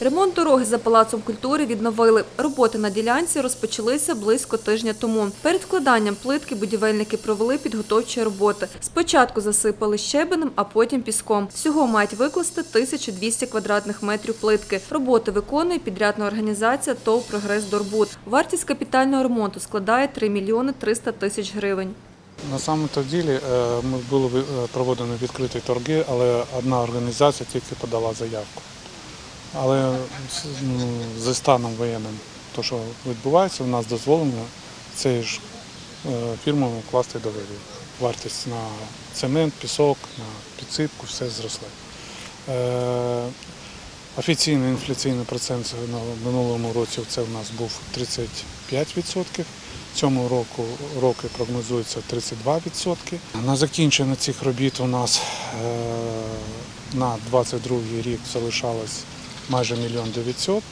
Ремонт дороги за палацом культури відновили. Роботи на ділянці розпочалися близько тижня тому. Перед вкладанням плитки будівельники провели підготовчі роботи. Спочатку засипали щебенем, а потім піском. Всього мають викласти 1200 квадратних метрів плитки. Роботи виконує підрядна організація ТОВ «Прогрес Дорбут». Вартість капітального ремонту складає 3 мільйони 300 тисяч гривень. На самому-то ділі е, ми були е, проведені відкриті торги, але одна організація тільки подала заявку. Але ну, зі станом воєнним, то що відбувається, у нас дозволено цією ж е, фірмою класти договір. Вартість на цемент, пісок, на підсипку, все зросло. Е, Офіційний інфляційний процент на минулому році це у нас був 35%. Цьому року роки прогнозується 32%. На закінчення цих робіт у нас е, на 22 рік залишалось майже мільйон 900.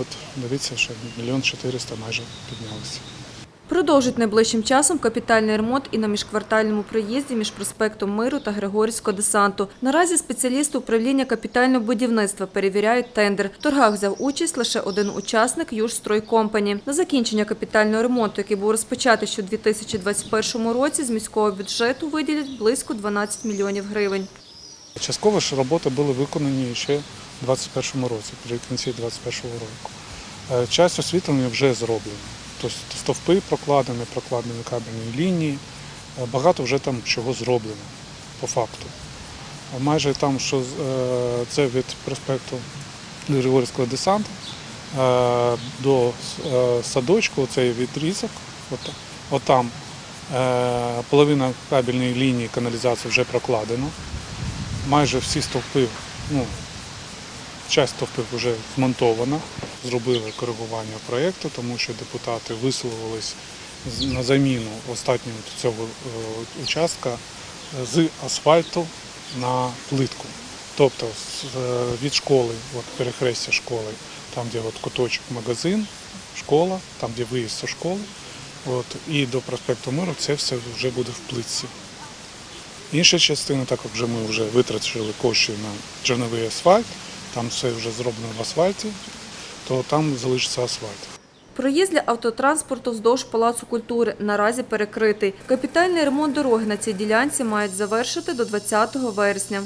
От дивіться, що мільйон 400 майже піднялося. Продовжить найближчим часом капітальний ремонт і на міжквартальному проїзді між проспектом Миру та Григорівського десанту. Наразі спеціалісти управління капітального будівництва перевіряють тендер. В торгах взяв участь лише один учасник «Южстройкомпані». На закінчення капітального ремонту, який був розпочатий ще у 2021 році, з міського бюджету виділять близько 12 мільйонів гривень. Частково ж роботи були виконані ще 2021 році, при кінці 2021 року. Е, Часть освітлення вже зроблена. Тобто стовпи прокладені, прокладені кабельні лінії. Е, Багато вже там чого зроблено по факту. Майже там, що е, це від проспекту Григорівського десанту е, до е, садочку, цей відрізок, от, от там е, половина кабельної лінії каналізації вже прокладена майже всі стовпи, ну, часть стовпів вже змонтована. Зробили коригування проєкту, тому що депутати висловились на заміну останнього цього е, участка з асфальту на плитку. Тобто е, від школи, от перехрестя школи, там, де от куточок магазин, школа, там, де виїзд зі школи, от, і до проспекту Миру це все вже буде в плитці. Інша частина, так як вже ми вже витратили кошти на черновий асфальт, там все вже зроблено в асфальті, то там залишиться асфальт. Проїзд для автотранспорту вздовж Палацу культури наразі перекритий. Капітальний ремонт дороги на цій ділянці мають завершити до 20 вересня.